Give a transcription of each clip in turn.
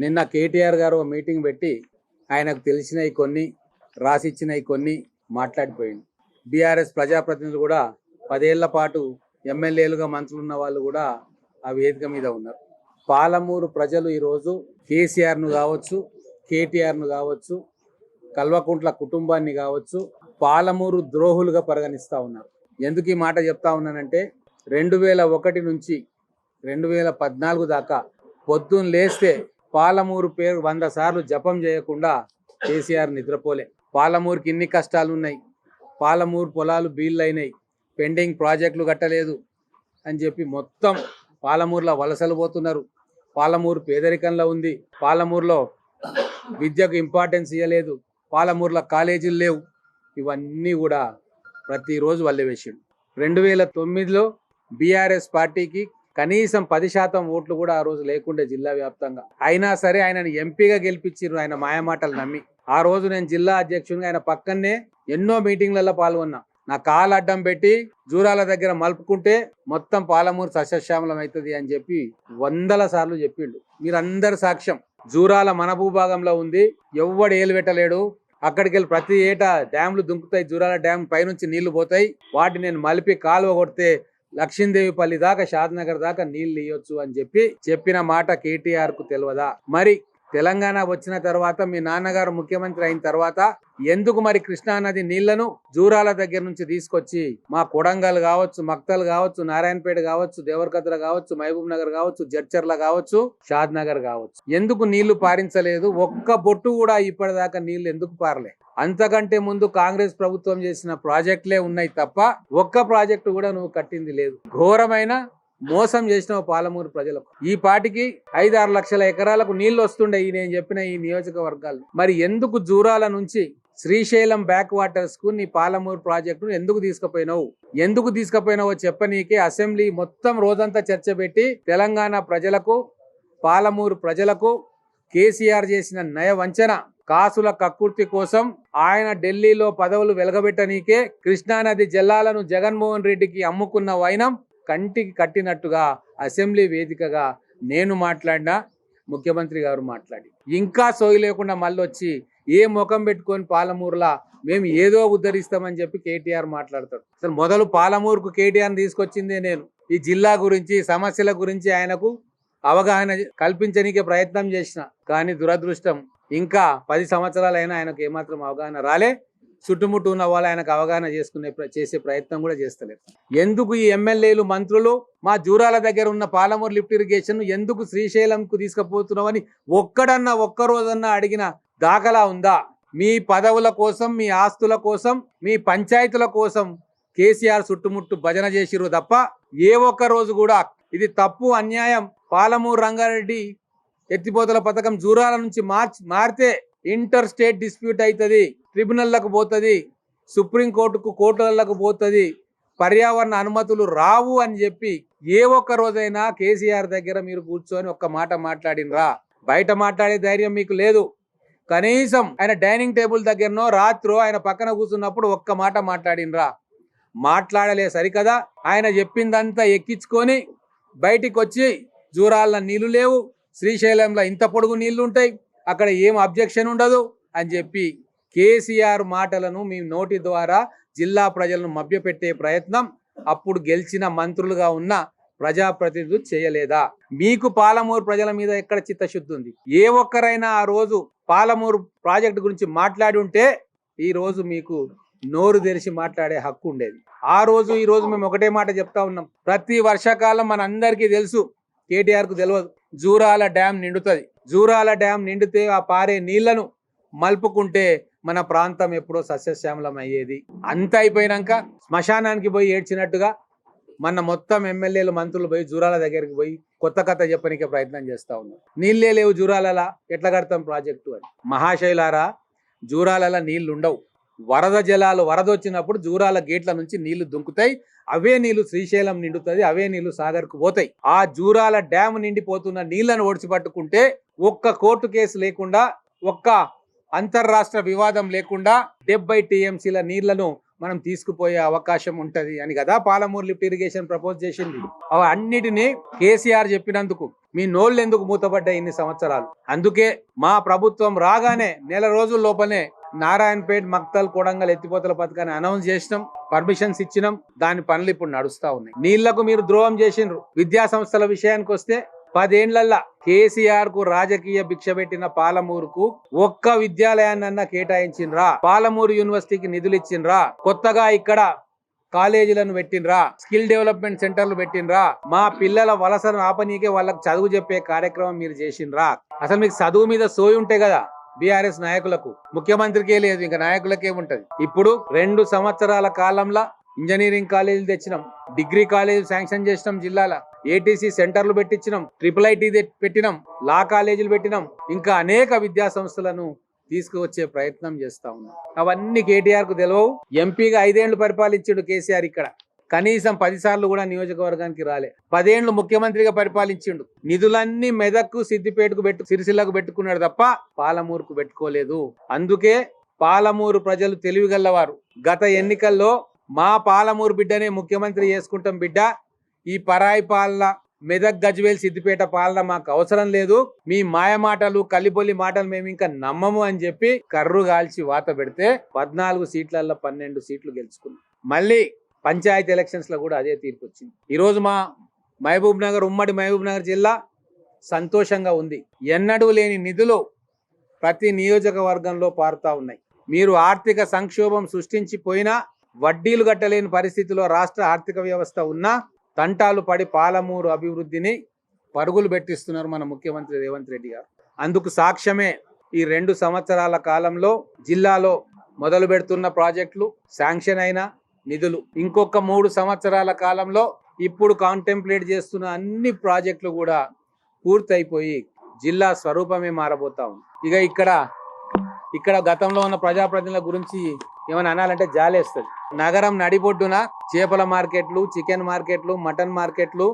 నిన్న కేటీఆర్ గారు మీటింగ్ పెట్టి ఆయనకు తెలిసినవి కొన్ని రాసిచ్చినవి కొన్ని మాట్లాడిపోయింది బీఆర్ఎస్ ప్రజాప్రతినిధులు కూడా పదేళ్ళ పాటు ఎమ్మెల్యేలుగా మంత్రులు ఉన్న వాళ్ళు కూడా ఆ వేదిక మీద ఉన్నారు. పాలమూరు ప్రజలు ఈరోజు కేసీఆర్ను కావచ్చు కేటీఆర్ను కావచ్చు కల్వకుంట్ల కుటుంబాన్ని కావచ్చు పాలమూరు ద్రోహులుగా పరిగణిస్తూ ఉన్నారు. ఎందుకు ఈ మాట చెప్తా ఉన్నానంటే రెండు వేల ఒకటి నుంచి రెండు వేల పద్నాలుగు దాకా పొద్దున్న లేస్తే పాలమూరు పేరు వంద సార్లు జపం చేయకుండా కేసీఆర్ నిద్రపోలే. పాలమూరుకి ఇన్ని కష్టాలు ఉన్నాయి పాలమూరు పొలాలు బీళ్ళైనాయి. అయినాయి పెండింగ్ ప్రాజెక్టులు కట్టలేదు అని చెప్పి మొత్తం పాలమూరులో వలసలు పోతున్నారు. పాలమూరు పేదరికంలో ఉంది. పాలమూరులో విద్యకు ఇంపార్టెన్స్ ఇవ్వలేదు పాలమూరులో కాలేజీలు లేవు. ఇవన్నీ కూడా ప్రతిరోజు వల్లెవేసిండు రెండు వేల తొమ్మిదిలో బీఆర్ఎస్ పార్టీకి కనీసం పది శాతం ఓట్లు కూడా ఆ రోజు లేకుండే జిల్లా వ్యాప్తంగా. అయినా సరే ఆయనను ఎంపీగా గెలిపించారు ఆయన మాయమాటలు నమ్మి. ఆ రోజు నేను జిల్లా అధ్యక్షునిగా ఆయన పక్కనే ఎన్నో మీటింగ్లలో పాల్గొన్నా. నా కాలు అడ్డం పెట్టి జూరాల దగ్గర మలుపుకుంటే మొత్తం పాలమూరు సస్యశ్యామలం అవుతుంది అని చెప్పి వందల సార్లు చెప్పిండు. మీరందరు సాక్ష్యం. జూరాల మన భూభాగంలో ఉంది. ఎవ్వడు ఏలు పెట్టలేడు. అక్కడికి వెళ్ళి ప్రతి ఏటా డ్యామ్లు దుంకుతాయి. జూరాల డ్యామ్ పైనుంచి నీళ్ళు పోతాయి. వాటిని నేను మలిపి కాలువ కొడితే లక్ష్మీదేవిపల్లి దాకా షాద్నగర్ దాకా నీళ్ళు ఇవ్వచ్చు అని చెప్పి చెప్పిన మాట కేటీఆర్కు తెలియదా మరి తెలంగాణ వచ్చిన తర్వాత మీ నాన్నగారు ముఖ్యమంత్రి అయిన తర్వాత ఎందుకు మరి కృష్ణానది నీళ్ళను జూరాల దగ్గర నుంచి తీసుకొచ్చి మా కొడంగల్ కావచ్చు మక్తల్ కావచ్చు నారాయణపేట కావచ్చు దేవరకద్ర కావచ్చు మహబూబ్ నగర్ కావచ్చు జడ్చర్ల కావచ్చు షాద్ నగర్ కావచ్చు. ఎందుకు నీళ్ళు పారించలేదు? ఒక్క బొట్టు కూడా ఇప్పటిదాకా నీళ్ళు ఎందుకు పారలే? అంతకంటే ముందు కాంగ్రెస్ ప్రభుత్వం చేసిన ప్రాజెక్టులే ఉన్నాయి తప్ప ఒక్క ప్రాజెక్టు కూడా నువ్వు కట్టింది లేదు. ఘోరమైన మోసం చేసిన పాలమూరు ప్రజలకు. ఈ పాటికి ఐదు ఆరు లక్షల ఎకరాలకు నీళ్ళు వస్తుండే ఈ నేను చెప్పిన ఈ నియోజకవర్గాలు. మరి ఎందుకు జూరాల నుంచి శ్రీశైలం బ్యాక్ వాటర్స్కు నీ పాలమూరు ప్రాజెక్టును ఎందుకు తీసుకుపోయినావు? ఎందుకు తీసుకుపోయినావో చెప్పనీకే అసెంబ్లీ మొత్తం రోజంతా చర్చ పెట్టి తెలంగాణ ప్రజలకు పాలమూరు ప్రజలకు కేసీఆర్ చేసిన నయ వంచన కాసుల కక్కుర్తి కోసం ఆయన ఢిల్లీలో పదవులు వెలగబెట్టనీకే కృష్ణానది జల్లాలను జగన్మోహన్ రెడ్డికి అమ్ముకున్న వైనం కంటికి కట్టినట్టుగా అసెంబ్లీ వేదికగా నేను మాట్లాడినా ముఖ్యమంత్రి గారు మాట్లాడి. ఇంకా సోయి లేకుండా మళ్ళీ వచ్చి ఏ ముఖం పెట్టుకొని పాలమూరులా మేము ఏదో ఉద్ధరిస్తామని చెప్పి కేటీఆర్ మాట్లాడతాడు. అసలు మొదలు పాలమూరుకు కేటీఆర్ తీసుకొచ్చిందే నేను. ఈ జిల్లా గురించి సమస్యల గురించి ఆయనకు అవగాహన కల్పించనీకే ప్రయత్నం చేసిన. కానీ దురదృష్టం ఇంకా పది సంవత్సరాలైనా ఆయనకు ఏమాత్రం అవగాహన రాలే. చుట్టుముట్టు ఉన్న వాళ్ళు ఆయనకు అవగాహన చేసుకునే ప్ర- చేసే ప్రయత్నం కూడా చేస్తలేదు ఎందుకు ఈ ఎమ్మెల్యేలు మంత్రులు మా జూరాల దగ్గర ఉన్న పాలమూరు లిఫ్ట్ ఇరిగేషన్ ఎందుకు శ్రీశైలంకు తీసుకుపోతున్నామని ఒక్కడన్నా ఒక్కరోజన్నా అడిగిన దాఖలా ఉందా? మీ పదవుల కోసం మీ ఆస్తుల కోసం మీ పంచాయతీల కోసం కేసీఆర్ చుట్టుముట్టు భజన చేసిరు తప్ప ఏ ఒక్క రోజు కూడా ఇది తప్పు అన్యాయం పాలమూరు రంగారెడ్డి ఎత్తిపోతల పథకం జూరాల నుంచి మార్చి మారితే ఇంటర్ స్టేట్ డిస్ప్యూట్ అవుతుంది ట్రిబ్యునల్లకు పోతుంది సుప్రీంకోర్టుకు కోర్టులకు పోతుంది పర్యావరణ అనుమతులు రావు అని చెప్పి ఏ ఒక్క రోజైనా కేసీఆర్ దగ్గర మీరు కూర్చొని ఒక్క మాట మాట్లాడినరా? బయట మాట్లాడే ధైర్యం మీకు లేదు. కనీసం ఆయన డైనింగ్ టేబుల్ దగ్గరనో రాత్రో ఆయన పక్కన కూర్చున్నప్పుడు ఒక్క మాట మాట్లాడినరా? మాట్లాడలే సరికదా? ఆయన చెప్పిందంతా ఎక్కించుకొని బయటికి వచ్చి జూరాల నీళ్ళు లేవు శ్రీశైలంలో ఇంత పొడుగు నీళ్ళు ఉంటాయి అక్కడ ఏం అబ్జెక్షన్ ఉండదు అని చెప్పి కేసీఆర్ మాటలను మీ నోటి ద్వారా జిల్లా ప్రజలను మభ్యపెట్టే ప్రయత్నం అప్పుడు గెలిచిన మంత్రులుగా ఉన్న ప్రజాప్రతినిధులు చేయలేదా? మీకు పాలమూరు ప్రజల మీద ఎక్కడ చిత్తశుద్ధి ఉంది? ఏ ఒక్కరైనా ఆ రోజు పాలమూరు ప్రాజెక్టు గురించి మాట్లాడి ఉంటే ఈ రోజు మీకు నోరు తెరిచి మాట్లాడే హక్కు ఉండేది. ఆ రోజు ఈ రోజు మేము ఒకటే మాట చెప్తా ఉన్నాం. ప్రతి వర్షాకాలం మన అందరికీ తెలుసు కేటీఆర్కు తెలియదు జూరాల డ్యామ్ నిండుతుంది. జూరాల డ్యామ్ నిండితే ఆ పారే నీళ్ళను మలుపుకుంటే మన ప్రాంతం ఎప్పుడో సస్యశ్యామలం అయ్యేది. అంత అయిపోయినాక శ్మశానానికి పోయి ఏడ్చినట్టుగా మన మొత్తం ఎమ్మెల్యేలు మంత్రులు పోయి జూరాల దగ్గరికి పోయి కొత్త కథ చెప్పనికే ప్రయత్నం చేస్తూ ఉన్నారు. నీళ్ళే లేవు జూరాలలా ఎట్లా కడతాం ప్రాజెక్టు అని. మహాశైలారా జూరాలల నీళ్ళు ఉండవు వరద జలాలు వరద వచ్చినప్పుడు జూరాల గేట్ల నుంచి నీళ్ళు దుంకుతాయి అవే నీళ్ళు శ్రీశైలం నిండుతుంది అవే నీళ్ళు సాగర్కు పోతాయి. ఆ జూరాల డ్యామ్ నిండిపోతున్న నీళ్ళను ఓడిచిపట్టుకుంటే ఒక్క కోర్టు కేసు లేకుండా ఒక్క అంతర్రాష్ట్ర వివాదం లేకుండా డెబ్బై టీఎంసీల నీళ్ళను మనం తీసుకుపోయే అవకాశం ఉంటది అని కదా పాలమూరు లిఫ్ట్ ఇరిగేషన్ ప్రపోజ్ చేసింది. అవి అన్నిటినీ కేసీఆర్ చెప్పినందుకు మీ నోళ్ళు ఎందుకు మూతపడ్డాయి ఇన్ని సంవత్సరాలు? అందుకే మా ప్రభుత్వం రాగానే నెల రోజుల లోపలే నారాయణపేట్ మక్తల్ కొడంగల్ ఎత్తిపోతల పథకాన్ని అనౌన్స్ చేసినాం పర్మిషన్స్ ఇచ్చినాం దాని పనులు ఇప్పుడు నడుస్తా ఉన్నాయి. నీళ్ళకు మీరు ద్రోహం చేసిండ్రు. విద్యా సంస్థల విషయానికి వస్తే పదేండ్లల్లా కేసీఆర్కు రాజకీయ భిక్ష పెట్టిన పాలమూరుకు ఒక్క విద్యాలయాన్నన్నా కేటాయించిండ్రా. పాలమూరు యూనివర్సిటీకి నిధులు ఇచ్చిండ్రా. కొత్తగా ఇక్కడ కాలేజీలను పెట్టినరా స్కిల్ డెవలప్మెంట్ సెంటర్లు పెట్టినరా మా పిల్లల వలసను ఆపనీకే వాళ్ళకి చదువు చెప్పే కార్యక్రమం మీరు చేసిండ్రా. అసలు మీకు చదువు మీద సోయి ఉంటే కదా బీఆర్ఎస్ నాయకులకు. ముఖ్యమంత్రికే లేదు ఇంకా నాయకులకే ఉంటది. ఇప్పుడు రెండు సంవత్సరాల కాలంలో ఇంజనీరింగ్ కాలేజీలు తెచ్చినాం. డిగ్రీ కాలేజీలు శాంక్షన్ చేసినాం జిల్లాల. ఏటీసీ సెంటర్లు పెట్టించినాం ట్రిపుల్ ఐటీ పెట్టినాం లా కాలేజీలు పెట్టినాం. ఇంకా అనేక విద్యా సంస్థలను తీసుకువచ్చే ప్రయత్నం చేస్తా ఉన్నాం. అవన్నీ కేటీఆర్కు తెలియవు ఎంపీగా ఐదేళ్ళు పరిపాలించాడు కేసీఆర్ ఇక్కడ. కనీసం పదిసార్లు కూడా నియోజకవర్గానికి రాలే. పదేళ్ళు ముఖ్యమంత్రిగా పరిపాలించిండు. నిధులన్నీ మెదక్కు సిద్దిపేటకు పెట్టు సిరిసిల్లకు పెట్టుకున్నాడు తప్ప పాలమూరుకు పెట్టుకోలేదు. అందుకే పాలమూరు ప్రజలు తెలివిగల్లవారు గత ఎన్నికల్లో మా పాలమూరు బిడ్డనే ముఖ్యమంత్రి చేసుకుంటాం బిడ్డ. ఈ పరాయి పాలన మెదక్ గజ్వేల్ సిద్దిపేట పాలన మాకు అవసరం లేదు. మీ మాయ మాటలు కలిబొల్లి మాటలు మేము ఇంకా నమ్మము అని చెప్పి కర్రు కాల్చి వాత పెడితే పద్నాలుగు సీట్లలో పన్నెండు సీట్లు గెలుచుకున్నాం. మళ్ళీ పంచాయతీ ఎలక్షన్స్లో కూడా అదే తీర్పు వచ్చింది ఈరోజు మా మహబూబ్ నగర్ ఉమ్మడి మహబూబ్ నగర్ జిల్లా సంతోషంగా ఉంది. ఎన్నడూ లేని నిధులు ప్రతి నియోజకవర్గంలో పారుతా ఉన్నాయి. మీరు ఆర్థిక సంక్షోభం సృష్టించిపోయినా వడ్డీలు కట్టలేని పరిస్థితిలో రాష్ట్ర ఆర్థిక వ్యవస్థ ఉన్నా తంటాలు పడి పాలమూరు అభివృద్ధిని పరుగులు పెట్టిస్తున్నారు మన ముఖ్యమంత్రి రేవంత్ రెడ్డి గారు. అందుకు సాక్ష్యమే ఈ రెండు సంవత్సరాల కాలంలో జిల్లాలో మొదలు పెడుతున్న ప్రాజెక్టులు శాంక్షన్ అయిన నిధులు. ఇంకొక మూడు సంవత్సరాల కాలంలో ఇప్పుడు కాంటెంప్లేట్ చేస్తున్న అన్ని ప్రాజెక్టులు కూడా పూర్తయిపోయి జిల్లా స్వరూపమే మారబోతా ఉంది. ఇక ఇక్కడ ఇక్కడ గతంలో ఉన్న ప్రజాప్రతినిధుల గురించి ఏమైనా అనాలంటే జాలేస్తుంది. నగరం నడిబొడ్డున చేపల మార్కెట్లు చికెన్ మార్కెట్లు మటన్ మార్కెట్లు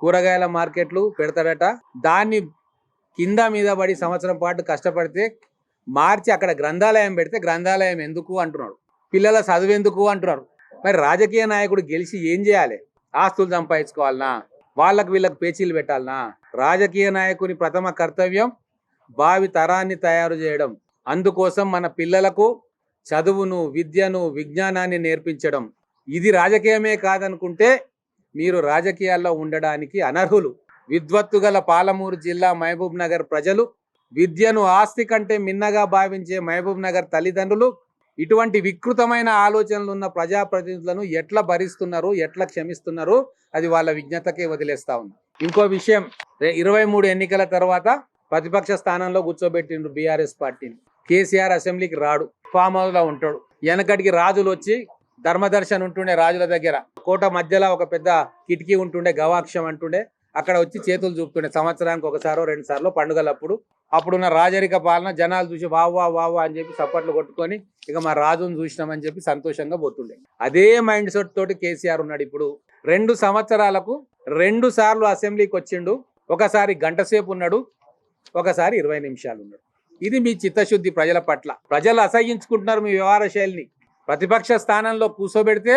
కూరగాయల మార్కెట్లు పెడతాడట దాన్ని కింద మీద పడి సంవత్సరం పాటు కష్టపడితే మార్చి అక్కడ గ్రంథాలయం పెడితే గ్రంథాలయం ఎందుకు అంటున్నాడు. పిల్లల చదువు ఎందుకు అంటున్నారు మరి రాజకీయ నాయకుడు గెలిచి ఏం చేయాలి? ఆస్తులు సంపాదించుకోవాలనా? వాళ్ళకు వీళ్ళకి పేచీలు పెట్టాలనా? రాజకీయ నాయకుని ప్రథమ కర్తవ్యం భావి తరాన్ని తయారు చేయడం. అందుకోసం మన పిల్లలకు చదువును విద్యను విజ్ఞానాన్ని నేర్పించడం. ఇది రాజకీయమే కాదనుకుంటే మీరు రాజకీయాల్లో ఉండడానికి అనర్హులు. విద్వత్తు గల పాలమూరు జిల్లా మహబూబ్ నగర్ ప్రజలు విద్యను ఆస్తి కంటే మిన్నగా భావించే మహబూబ్ నగర్ తల్లిదండ్రులు ఇటువంటి వికృతమైన ఆలోచనలు ఉన్న ప్రజాప్రతినిధులను ఎట్లా భరిస్తున్నారు ఎట్లా క్షమిస్తున్నారు అది వాళ్ళ విజ్ఞతకే వదిలేస్తా ఉంది ఇంకో విషయం ఇరవై మూడు ఎన్నికల తర్వాత ప్రతిపక్ష స్థానంలో కూర్చోబెట్టిండ్రు బీఆర్ఎస్ పార్టీని. కేసీఆర్ అసెంబ్లీకి రాడు. ఫామ్ హౌస్లో ఉంటాడు. వెనకటికి రాజులు వచ్చి ధర్మదర్శన్ ఉంటుండే రాజుల దగ్గర. కోట మధ్యలో ఒక పెద్ద కిటికీ ఉంటుండే గవాక్షం అంటుండే. అక్కడ వచ్చి చేతులు చూపుతుండే. సంవత్సరానికి ఒకసారో రెండు సార్లు పండుగలప్పుడు. అప్పుడున్న రాజరిక పాలన జనాలు చూసి వావా వావా అని చెప్పి చప్పట్లు కొట్టుకొని ఇక మా రాజును చూసినామని చెప్పి సంతోషంగా పోతుండే. అదే మైండ్ సెట్ తోటి కేసీఆర్ ఉన్నాడు ఇప్పుడు. రెండు సంవత్సరాలకు రెండు సార్లు అసెంబ్లీకి వచ్చిండు. ఒకసారి గంట సేపు ఉన్నాడు. ఒకసారి ఇరవై నిమిషాలు ఉన్నాడు. ఇది మీ చిత్తశుద్ధి ప్రజల పట్ల. ప్రజలు అసహించుకుంటున్నారు మీ వ్యవహార శైలిని. ప్రతిపక్ష స్థానంలో కూర్చోబెడితే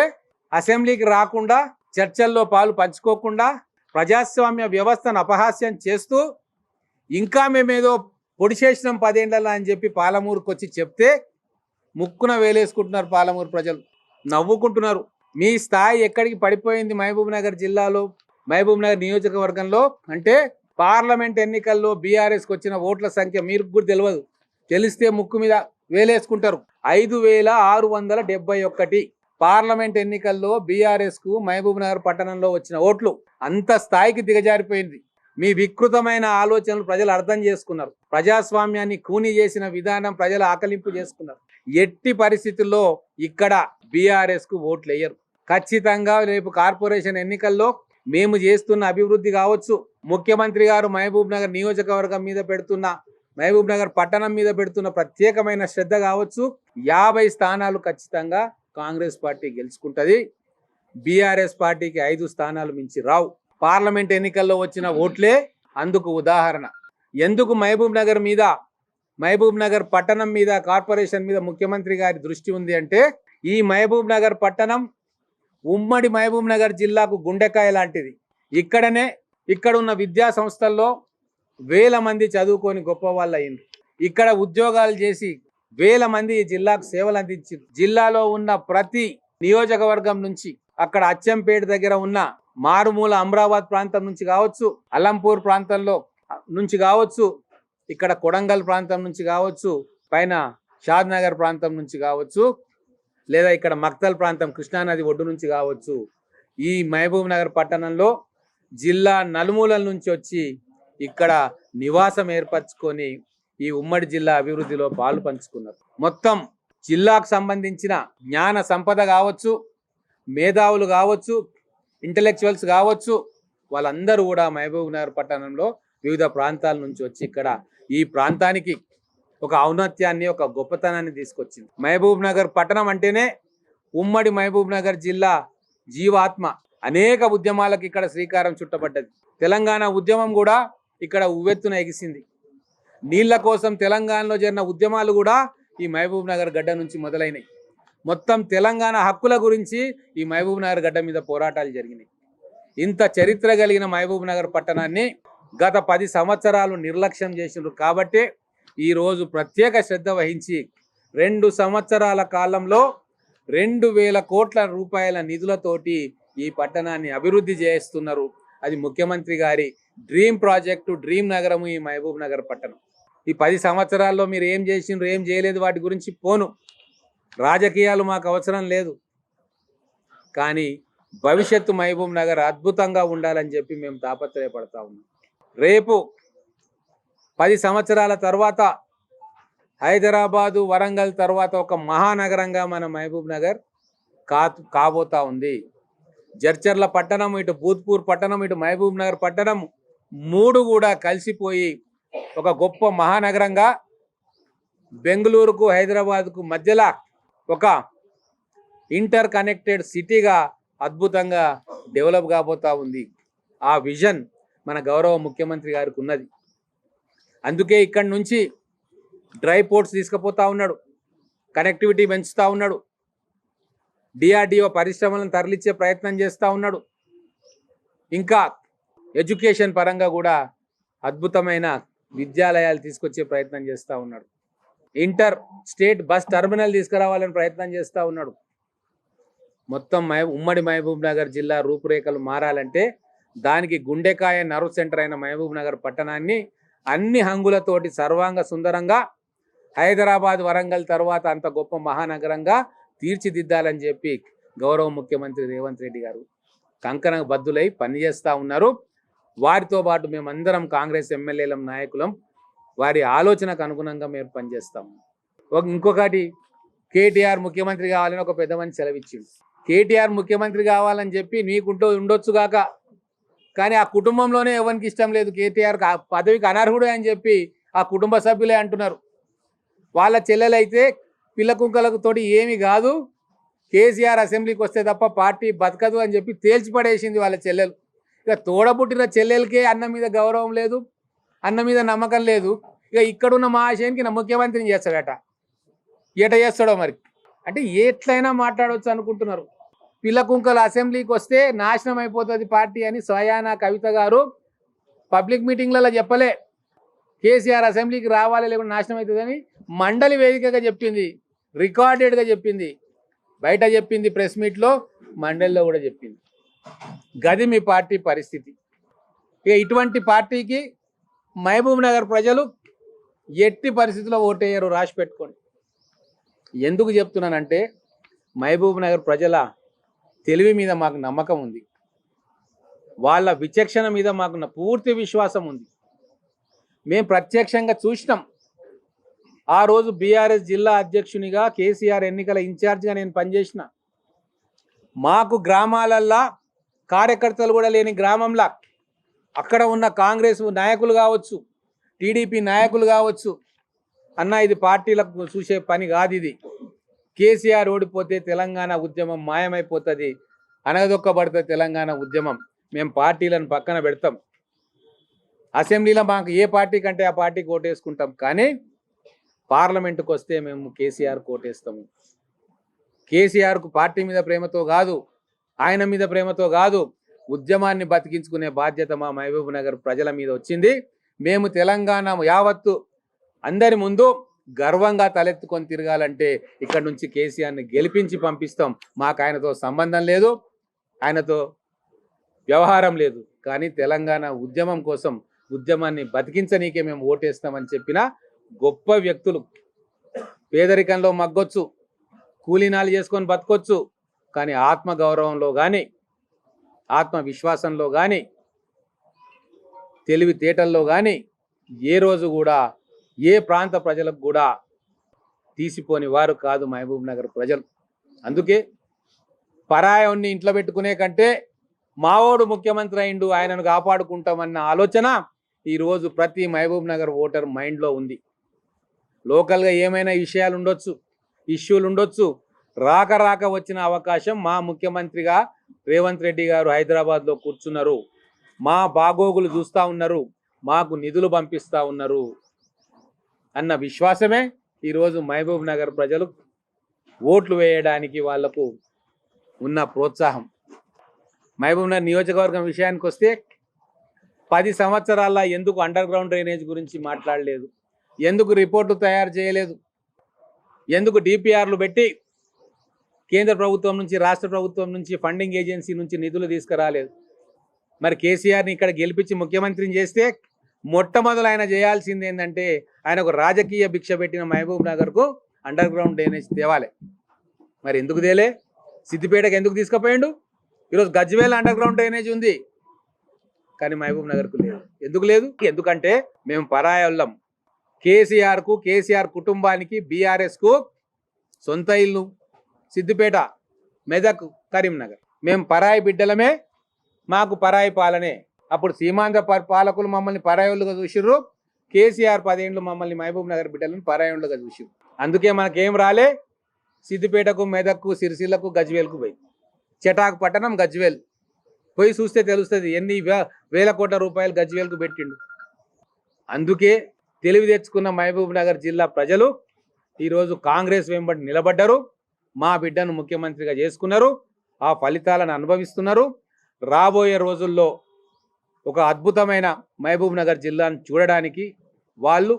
అసెంబ్లీకి రాకుండా చర్చల్లో పాలు పంచుకోకుండా ప్రజాస్వామ్య వ్యవస్థను అపహాస్యం చేస్తూ ఇంకా మేమేదో పొడి చేసినాం పదేండ్లలో అని చెప్పి పాలమూరుకు వచ్చి చెప్తే ముక్కున వేలేసుకుంటున్నారు పాలమూరు ప్రజలు. నవ్వుకుంటున్నారు. మీ స్థాయి ఎక్కడికి పడిపోయింది మహబూబ్ నగర్ జిల్లాలో మహబూబ్ నగర్ నియోజకవర్గంలో? అంటే పార్లమెంట్ ఎన్నికల్లో బీఆర్ఎస్కి వచ్చిన ఓట్ల సంఖ్య మీరు కూడా తెలియదు తెలిస్తే ముక్కు మీద వేలేసుకుంటారు. ఐదు వేల ఆరు వందల డెబ్బై ఒక్కటి పార్లమెంట్ ఎన్నికల్లో బీఆర్ఎస్కు మహబూబ్ నగర్ పట్టణంలో వచ్చిన ఓట్లు అంత స్థాయికి దిగజారిపోయింది. మీ వికృతమైన ఆలోచనలు ప్రజలు అర్థం చేసుకున్నారు. ప్రజాస్వామ్యాన్ని కూని చేసిన విధానం ప్రజలు ఆకలింపు చేసుకున్నారు. ఎట్టి పరిస్థితుల్లో ఇక్కడ బీఆర్ఎస్కు ఓట్లు వేయరు ఖచ్చితంగా రేపు కార్పొరేషన్ ఎన్నికల్లో మేము చేస్తున్న అభివృద్ధి కావచ్చు. ముఖ్యమంత్రి గారు మహబూబ్ నగర్ నియోజకవర్గం మీద పెడుతున్న మహబూబ్ నగర్ పట్టణం మీద పెడుతున్న ప్రత్యేకమైన శ్రద్ధ కావచ్చు. యాభై స్థానాలు ఖచ్చితంగా కాంగ్రెస్ పార్టీ గెలుచుకుంటది. బీఆర్ఎస్ పార్టీకి ఐదు స్థానాలు మించి రావు. పార్లమెంట్ ఎన్నికల్లో వచ్చిన ఓట్లే అందుకు ఉదాహరణ. ఎందుకు మహబూబ్ నగర్ మీద మహబూబ్ నగర్ పట్టణం మీద కార్పొరేషన్ మీద ముఖ్యమంత్రి గారి దృష్టి ఉంది అంటే ఈ మహబూబ్ నగర్ పట్టణం ఉమ్మడి మహబూబ్ నగర్ జిల్లాకు గుండెకాయ లాంటిది. ఇక్కడనే ఇక్కడ ఉన్న విద్యా సంస్థల్లో వేల మంది చదువుకొని గొప్ప వాళ్ళు అయింది ఇక్కడ ఉద్యోగాలు చేసి వేల మంది ఈ జిల్లాకు సేవలు అందించి జిల్లాలో ఉన్న ప్రతి నియోజకవర్గం నుంచి అక్కడ అచ్చంపేట దగ్గర ఉన్న మారుమూల అమరాబాద్ ప్రాంతం నుంచి కావచ్చు అలంపూర్ ప్రాంతంలో నుంచి కావచ్చు ఇక్కడ కొడంగల్ ప్రాంతం నుంచి కావచ్చు పైన షాద్ నగర్ ప్రాంతం నుంచి కావచ్చు లేదా ఇక్కడ మక్తల్ ప్రాంతం కృష్ణానది ఒడ్డు నుంచి కావచ్చు ఈ మహబూబ్ నగర్ పట్టణంలో జిల్లా నలుమూలల నుంచి వచ్చి ఇక్కడ నివాసం ఏర్పరచుకొని ఈ ఉమ్మడి జిల్లా అభివృద్ధిలో పాలు పంచుకున్నారు. మొత్తం జిల్లాకు సంబంధించిన జ్ఞాన సంపద కావచ్చు మేధావులు కావచ్చు ఇంటలెక్చువల్స్ కావచ్చు వాళ్ళందరూ కూడా మహబూబ్ నగర్ పట్టణంలో వివిధ ప్రాంతాల నుంచి వచ్చి ఇక్కడ ఈ ప్రాంతానికి ఒక ఔన్నత్యాన్ని ఒక గొప్పతనాన్ని తీసుకొచ్చింది. మహబూబ్ నగర్ పట్టణం అంటేనే ఉమ్మడి మహబూబ్ నగర్ జిల్లా జీవాత్మ. అనేక ఉద్యమాలకు ఇక్కడ శ్రీకారం చుట్టబడ్డది. తెలంగాణ ఉద్యమం కూడా ఇక్కడ ఉవ్వెత్తున ఎగిసింది. నీళ్ళ కోసం తెలంగాణలో జరిగిన ఉద్యమాలు కూడా ఈ మహబూబ్ నగర్ గడ్డ నుంచి మొదలైనవి మొత్తం తెలంగాణ హక్కుల గురించి ఈ మహబూబ్ నగర్ గడ్డ మీద పోరాటాలు జరిగినాయి. ఇంత చరిత్ర కలిగిన మహబూబ్ నగర్ పట్టణాన్ని గత పది సంవత్సరాలు నిర్లక్ష్యం చేసినారు కాబట్టి ఈరోజు ప్రత్యేక శ్రద్ధ వహించి రెండు సంవత్సరాల కాలంలో రెండు వేల కోట్ల రూపాయల నిధులతోటి ఈ పట్టణాన్ని అభివృద్ధి చేస్తున్నారు. అది ముఖ్యమంత్రి గారి డ్రీమ్ ప్రాజెక్టు డ్రీమ్ నగరము ఈ మహబూబ్ నగర్ పట్టణం. ఈ పది సంవత్సరాల్లో మీరు ఏం చేసిండ్రు ఏం చేయలేదు వాటి గురించి పోను. రాజకీయాలు మాకు అవసరం లేదు. కానీ భవిష్యత్తు మహబూబ్ నగర్ అద్భుతంగా ఉండాలని చెప్పి మేము తాపత్రయపడతా ఉన్నాం. రేపు పది సంవత్సరాల తర్వాత హైదరాబాదు వరంగల్ తర్వాత ఒక మహానగరంగా మన మహబూబ్ నగర్ కా కాబోతా ఉంది. జర్చర్ల పట్టణం ఇటు భూత్పూర్ పట్టణం ఇటు మహబూబ్ నగర్ పట్టణం మూడు కూడా కలిసిపోయి ఒక గొప్ప మహానగరంగా బెంగళూరుకు హైదరాబాద్కు మధ్యలో ఒక ఇంటర్ కనెక్టెడ్ సిటీగా అద్భుతంగా డెవలప్ కాబోతా ఉంది. ఆ విజన్ మన గౌరవ ముఖ్యమంత్రి గారికి ఉన్నది. అందుకే ఇక్కడి నుంచి డ్రై పోర్ట్స్ తీసుకుపోతా ఉన్నాడు. కనెక్టివిటీ పెంచుతూ ఉన్నాడు. డిఆర్డిఓ పరిశ్రమలను తరలించే ప్రయత్నం చేస్తూ ఉన్నాడు. ఇంకా ఎడ్యుకేషన్ పరంగా కూడా అద్భుతమైన విద్యాలయాలు తీసుకొచ్చే ప్రయత్నం చేస్తూ ఉన్నాడు. ఇంటర్ స్టేట్ బస్ టర్మినల్ తీసుకురావాలని ప్రయత్నం చేస్తూ ఉన్నాడు. మొత్తం మహ ఉమ్మడి మహబూబ్ నగర్ జిల్లా రూపురేఖలు మారాలంటే దానికి గుండెకాయ నర్వ్ సెంటర్ అయిన మహబూబ్ నగర్ పట్టణాన్ని అన్ని హంగులతోటి సర్వాంగ సుందరంగా హైదరాబాద్ వరంగల్ తర్వాత అంత గొప్ప మహానగరంగా తీర్చిదిద్దాలని చెప్పి గౌరవ ముఖ్యమంత్రి రేవంత్ రెడ్డి గారు కంకణ బద్దులై పనిచేస్తూ ఉన్నారు. వారితో పాటు మేమందరం కాంగ్రెస్ ఎమ్మెల్యేల నాయకులం. వారి ఆలోచనకు అనుగుణంగా మేము పనిచేస్తాం. ఇంకొకటి కేటీఆర్ ముఖ్యమంత్రి కావాలని ఒక పెద్ద మంది సెలవిచ్చింది కేటీఆర్ ముఖ్యమంత్రి కావాలని చెప్పి నీకుంటూ ఉండొచ్చుగాక కానీ ఆ కుటుంబంలోనే ఎవరికి ఇష్టం లేదు కేటీఆర్ పదవికి అనర్హుడే అని చెప్పి ఆ కుటుంబ సభ్యులే అంటున్నారు. వాళ్ళ చెల్లెలైతే పిల్ల కుంకలకు తోటి ఏమి కాదు. కేసీఆర్ అసెంబ్లీకి వస్తే తప్ప పార్టీ బతకదు అని చెప్పి తేల్చి పడేసింది వాళ్ళ చెల్లెలు. ఇక తోడబుట్టిన చెల్లెలకే అన్న మీద గౌరవం లేదు అన్న మీద నమ్మకం లేదు. ఇక ఇక్కడున్న మహాశయానికి నా ముఖ్యమంత్రిని చేస్తాడట. ఎట చేస్తాడో మరి? అంటే ఎట్లయినా మాట్లాడవచ్చు అనుకుంటున్నారు. పిల్లకుంకలు అసెంబ్లీకి వస్తే నాశనం అయిపోతుంది పార్టీ అని స్వయానా కవిత గారు పబ్లిక్ మీటింగ్లలో చెప్పలే. కేసీఆర్ అసెంబ్లీకి రావాలి లేకుండా నాశనం అవుతుందని మండలి వేదికగా చెప్పింది. రికార్డెడ్గా చెప్పింది. బయట చెప్పింది ప్రెస్ మీట్లో మండలిలో కూడా చెప్పింది. గది మీ పార్టీ పరిస్థితి. ఇక ఇటువంటి పార్టీకి మహబూబ్ నగర్ ప్రజలు ఎట్టి పరిస్థితుల్లో ఓటేయరు రాసి పెట్టుకోండి ఎందుకు చెప్తున్నానంటే మహబూబ్ నగర్ ప్రజల తెలివి మీద మాకు నమ్మకం ఉంది. వాళ్ళ విచక్షణ మీద మాకు పూర్తి విశ్వాసం ఉంది. మేము ప్రత్యక్షంగా చూసినాం. ఆ రోజు బీఆర్ఎస్ జిల్లా అధ్యక్షునిగా కేసీఆర్ ఎన్నికల ఇన్ఛార్జిగా నేను పనిచేసిన. మాకు గ్రామాలల్లా కార్యకర్తలు కూడా లేని గ్రామంలా అక్కడ ఉన్న కాంగ్రెస్ నాయకులు కావచ్చు టీడీపీ నాయకులు కావచ్చు అన్న ఇది పార్టీలకు చూసే పని కాదు ఇది. కేసీఆర్ ఓడిపోతే తెలంగాణ ఉద్యమం మాయమైపోతుంది అనగదొక్కబడుతుంది తెలంగాణ ఉద్యమం. మేము పార్టీలను పక్కన పెడతాం. అసెంబ్లీలో మాకు ఏ పార్టీ కంటే ఆ పార్టీకి ఓటేసుకుంటాం. కానీ పార్లమెంటుకు వస్తే మేము కేసీఆర్ ఓటేస్తాము. కేసీఆర్కు పార్టీ మీద ప్రేమతో కాదు ఆయన మీద ప్రేమతో కాదు ఉద్యమాన్ని బతికించుకునే బాధ్యత మా మహబూబ్ నగర్ ప్రజల మీద వచ్చింది. మేము తెలంగాణ యావత్తు అందరి ముందు గర్వంగా తలెత్తుకొని తిరగాలంటే ఇక్కడ నుంచి కేసీఆర్ని గెలిపించి పంపిస్తాం. మాకు ఆయనతో సంబంధం లేదు ఆయనతో వ్యవహారం లేదు. కానీ తెలంగాణ ఉద్యమం కోసం ఉద్యమాన్ని బతికించనీకే మేము ఓటేస్తామని చెప్పిన గొప్ప వ్యక్తులు. పేదరికంలో మగ్గొచ్చు కూలీనాలు చేసుకొని బతకొచ్చు. కానీ ఆత్మ గౌరవంలో కానీ ఆత్మవిశ్వాసంలో కానీ తెలివితేటల్లో కానీ ఏ రోజు కూడా ఏ ప్రాంత ప్రజలకు కూడా తీసిపోని వారు కాదు మహబూబ్ నగర్ ప్రజలు. అందుకే పరాయాన్ని ఇంట్లో పెట్టుకునే కంటే మావోడు ముఖ్యమంత్రి అయిండు ఆయనను కాపాడుకుంటామన్న ఆలోచన ఈరోజు ప్రతి మహబూబ్ నగర్ ఓటర్ మైండ్లో ఉంది. లోకల్గా ఏమైనా విషయాలు ఉండొచ్చు ఇష్యూలు ఉండొచ్చు రాక రాక వచ్చిన అవకాశం మా ముఖ్యమంత్రిగా రేవంత్ రెడ్డి గారు హైదరాబాద్లో కూర్చున్నారు. మా బాగోగులు చూస్తూ ఉన్నారు మాకు నిధులు పంపిస్తూ ఉన్నారు. అన్న విశ్వాసమే ఈరోజు మహబూబ్ నగర్ ప్రజలు ఓట్లు వేయడానికి వాళ్ళకు ఉన్న ప్రోత్సాహం. మహబూబ్ నగర్ నియోజకవర్గం విషయానికి వస్తే పది సంవత్సరాల ఎందుకు అండర్ గ్రౌండ్ డ్రైనేజ్ గురించి మాట్లాడలేదు? ఎందుకు రిపోర్టు తయారు చేయలేదు? ఎందుకు డిపిఆర్లు పెట్టి కేంద్ర ప్రభుత్వం నుంచి రాష్ట్ర ప్రభుత్వం నుంచి ఫండింగ్ ఏజెన్సీ నుంచి నిధులు తీసుకురాలేదు? మరి కేసీఆర్ని ఇక్కడ గెలిపించి ముఖ్యమంత్రిని చేస్తే మొట్టమొదలు ఆయన చేయాల్సింది ఏంటంటే ఆయన ఒక రాజకీయ భిక్ష పెట్టిన మహబూబ్ నగర్కు అండర్ గ్రౌండ్ డ్రైనేజ్ తేవాలి. మరి ఎందుకు తేలే? సిద్దిపేటకు ఎందుకు తీసుకుపోయిండు? ఈరోజు గజ్వేల్ అండర్ గ్రౌండ్ డ్రైనేజ్ ఉంది. కానీ మహబూబ్ నగర్కు లేదు. ఎందుకు లేదు? ఎందుకంటే మేము పరాయళ్ళం కేసీఆర్కు కేసీఆర్ కుటుంబానికి బీఆర్ఎస్కు సొంత ఇల్లు. సిద్దిపేట మెదక్ కరీంనగర్. మేము పరాయి బిడ్డలమే మాకు పరాయి పాలనే. అప్పుడు సీమాంధ్ర ప- పాలకులు మమ్మల్ని పరాయులుగా చూసిర్రు. కేసీఆర్ పదేండ్లు మమ్మల్ని మహబూబ్ నగర్ బిడ్డలను పరాయులుగా చూసిర్రు. అందుకే మనకేం రాలే? సిద్దిపేటకు మెదక్కు సిరిసిల్లకు గజ్వేల్కు పోయి. చటాకు పట్టణం గజ్వేల్. పోయి చూస్తే తెలుస్తుంది ఎన్ని వేల కోట్ల రూపాయలు గజ్వేల్కు పెట్టిండు. అందుకే తెలివి తెచ్చుకున్న మహబూబ్ నగర్ జిల్లా ప్రజలు ఈరోజు కాంగ్రెస్ వెంబడి నిలబడ్డారు. మా బిడ్డను ముఖ్యమంత్రిగా చేసుకున్నారు. ఆ ఫలితాలను అనుభవిస్తున్నారు. రాబోయే రోజుల్లో ఒక అద్భుతమైన మహబూబ్ నగర్ జిల్లాను చూడడానికి వాళ్ళు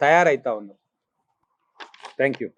తయారవుతా ఉన్నారు. Thank you